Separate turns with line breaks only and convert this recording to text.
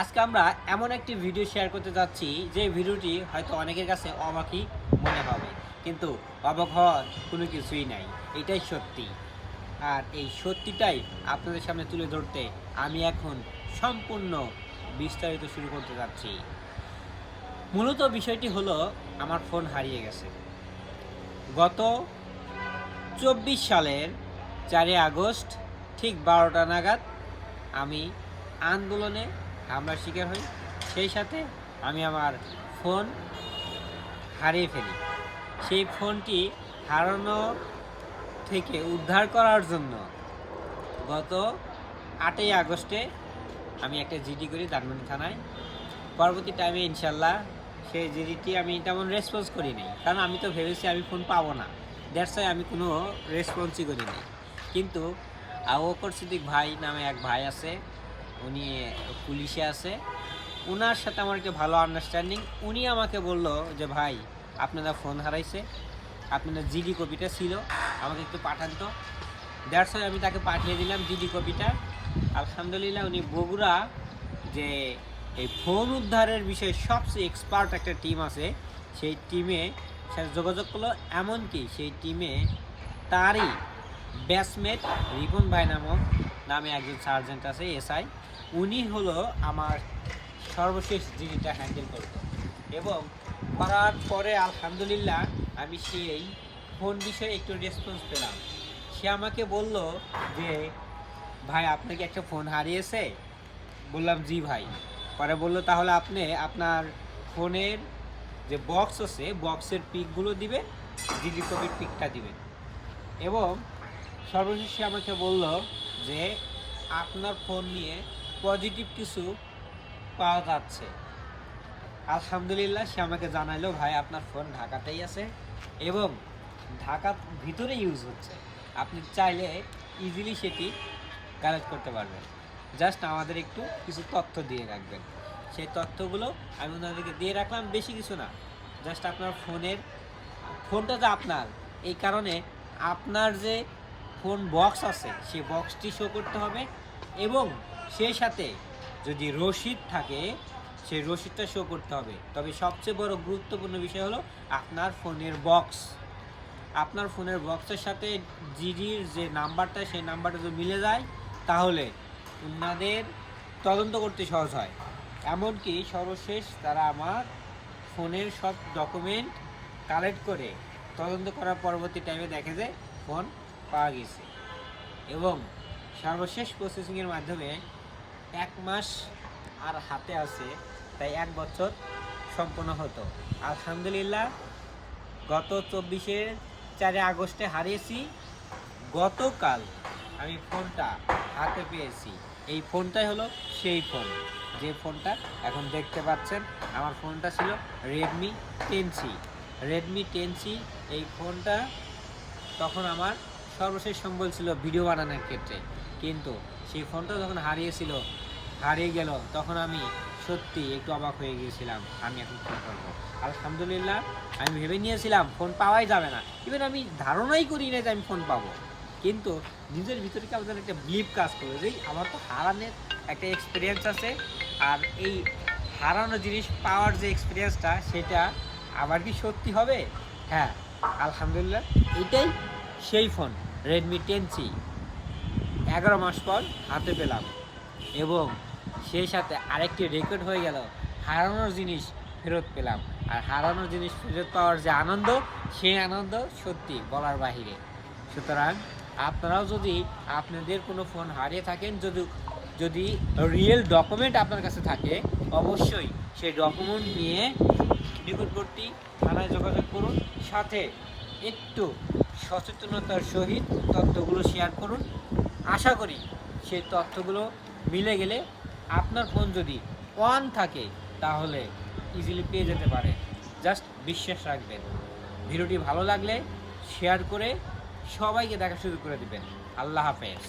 আজকে আমরা এমন একটি ভিডিও শেয়ার করতে যাচ্ছি, যে ভিডিওটি হয়তো অনেকের কাছে অবাকই মনে হবে। কিন্তু অবাক হওয়ার কোনো কিছুই নাই, এটাই সত্যি। আর এই সত্যিটাই আপনাদের সামনে তুলে ধরতে আমি এখন সম্পূর্ণ বিস্তারিত শুরু করতে যাচ্ছি। মূলত বিষয়টি হলো, আমার ফোন হারিয়ে গেছে। গত চব্বিশ সালের চারই আগস্ট, ঠিক বারোটা নাগাদ আমি আন্দোলনে হামলার শিকার হই, সেই সাথে আমি আমার ফোন হারিয়ে ফেলি। সেই ফোনটি হারানো থেকে উদ্ধার করার জন্য গত আটই আগস্টে আমি একটা জিডি করি ধানমন্ডি থানায়। পরবর্তী টাইমে ইনশাল্লাহ সেই জিডিটি আমি তেমন রেসপন্স করি নাই। কারণ আমি তো ভেবেছি আমি ফোন পাবো না। দ্যাটস ওয়াই আমি কোনো রেসপন্সই করি নাই। কিন্তু আবকর সিদ্দিক ভাই নামে এক ভাই আছে উনি পুলিশে আছে। ওনার সাথে আমার একটা ভালো আন্ডারস্ট্যান্ডিং উনি আমাকে বলল যে, ভাই, আপনারা ফোন হারাইছে। আপনাদের জিডি কপিটা ছিল। আমাকে একটু পাঠান তো। দ্যাটস আমি তাকে পাঠিয়ে দিলাম জিডি কপিটা আলহামদুলিল্লাহ উনি বগুড়া যে এই ফোন উদ্ধারের বিষয়ে সবচেয়ে এক্সপার্ট একটা টিম আছে। সেই টিমে সাথে যোগাযোগ করল। এমনকি সেই টিমে তারই ব্যাটসমেট রিপন ভাই নামক নামে একজন সার্জেন্ট আছে, এসআই। উনি হলো আমার সর্বশেষ জিনিসটা হ্যান্ডেল করতো। এবং করার পরে আলহামদুলিল্লাহ আমি সেই ফোন বিষয়ে একটু রেসপন্স পেলাম। সে আমাকে বলল যে, ভাই, আপনার কি একটা ফোন হারিয়েছে? বললাম, জি ভাই। পরে বলল, তাহলে আপনি আপনার ফোনের যে বক্স আছে বক্সের পিকগুলো দিবেন জিডি কপির পিকটা দিবেন। এবং সর্বশেষ আমাকে বলল যে আপনার ফোন নিয়ে পজিটিভ কিছু পাওয়া যাচ্ছে। আলহামদুলিল্লাহ, সে আমাকে জানাইলো, ভাই, আপনার ফোন ঢাকাতেই আছে এবং ঢাকার ভিতরে ইউজ হচ্ছে। আপনি চাইলে ইজিলি সেটি কালেক্ট করতে পারবেন। জাস্ট আমাদের একটু কিছু তথ্য দিয়ে রাখবেন। সেই তথ্যগুলো আমি ওনাদেরকে দিয়ে রাখলাম, বেশি কিছু না। জাস্ট আপনার ফোনের, ফোনটা তো আপনার, এই কারণে আপনার যে ফোন বক্স আছে সেই বক্সটি শো করতে হবে এবং সেই সাথে যদি রসিদ থাকে, সেই রসিদটা শো করতে হবে। তবে সবচেয়ে বড় গুরুত্বপূর্ণ বিষয় হলো আপনার ফোনের বক্স। আপনার ফোনের বক্সের সাথে জিডির যে নাম্বারটা, সেই নাম্বারটা যদি মিলে যায়, তাহলে ওনাদের তদন্ত করতে সহজ হয়। এমনকি সর্বশেষ তারা আমার ফোনের সব ডকুমেন্ট কালেক্ট করে তদন্ত করার পরবর্তী টাইমে দেখে যে ফোন পাওয়া গেছে। এবং সর্বশেষ প্রসেসিংয়ের মাধ্যমে এক মাস আর হাতে আছে, তাই এক বছর সম্পন্ন হতো। আলহামদুলিল্লাহ, গত চব্বিশে চারে আগস্টে হারিয়েছি। গতকাল আমি ফোনটা হাতে পেয়েছি। এই ফোনটাই হলো সেই ফোন। যে ফোনটা এখন দেখতে পাচ্ছেন, আমার ফোনটা ছিল Redmi ten C Redmi ten C এই ফোনটা তখন আমার সর্বশেষ সম্বল ছিল ভিডিও বানানোর ক্ষেত্রে। কিন্তু সেই ফোনটা যখন হারিয়েছিল, হারিয়ে গেল, তখন আমি সত্যি একটু অবাক হয়ে গিয়েছিলাম, আমি এখন কী করব? আলহামদুলিল্লাহ, আমি ভেবে নিয়েছিলাম ফোন পাওয়াই যাবে না। ইভেন আমি ধারণাই করি না যে আমি ফোন পাবো। কিন্তু নিজের ভিতরে আমাদের একটা বিলিভ কাজ করে যে আমার তো হারানোর একটা এক্সপিরিয়েন্স আছে, আর এই হারানো জিনিস পাওয়ার যে এক্সপিরিয়েন্সটা সেটা আবার কি সত্যি হবে? হ্যাঁ আলহামদুলিল্লাহ, এটাই সেই ফোন। রেডমি টেন সি এগারো মাস পর হাতে পেলাম। এবং সেই সাথে আরেকটি রেকর্ড হয়ে গেল, হারানোর জিনিস ফেরত পেলাম। আর হারানোর জিনিস ফেরত পাওয়ার যে আনন্দ, সেই আনন্দ সত্যি বলার বাহিরে। সুতরাং আপনারাও যদি আপনাদের কোনো ফোন হারিয়ে থাকেন, যদি যদি রিয়েল ডকুমেন্ট আপনার কাছে থাকে, অবশ্যই সেই ডকুমেন্ট নিয়ে নিকটবর্তী থানায় যোগাযোগ করুন। সাথে একটু সচেতনতার সহিত তথ্যগুলো শেয়ার করুন। আশা করি সেই তথ্যগুলো মিলে গেলে আপনার ফোন যদি অন থাকে, তাহলে ইজিলি পেয়ে যেতে পারে। জাস্ট বিশ্বাস রাখবেন। ভিডিওটি ভালো লাগলে শেয়ার করে সবাইকে দেখা শুরু করে দিবেন। আল্লাহ হাফেজ।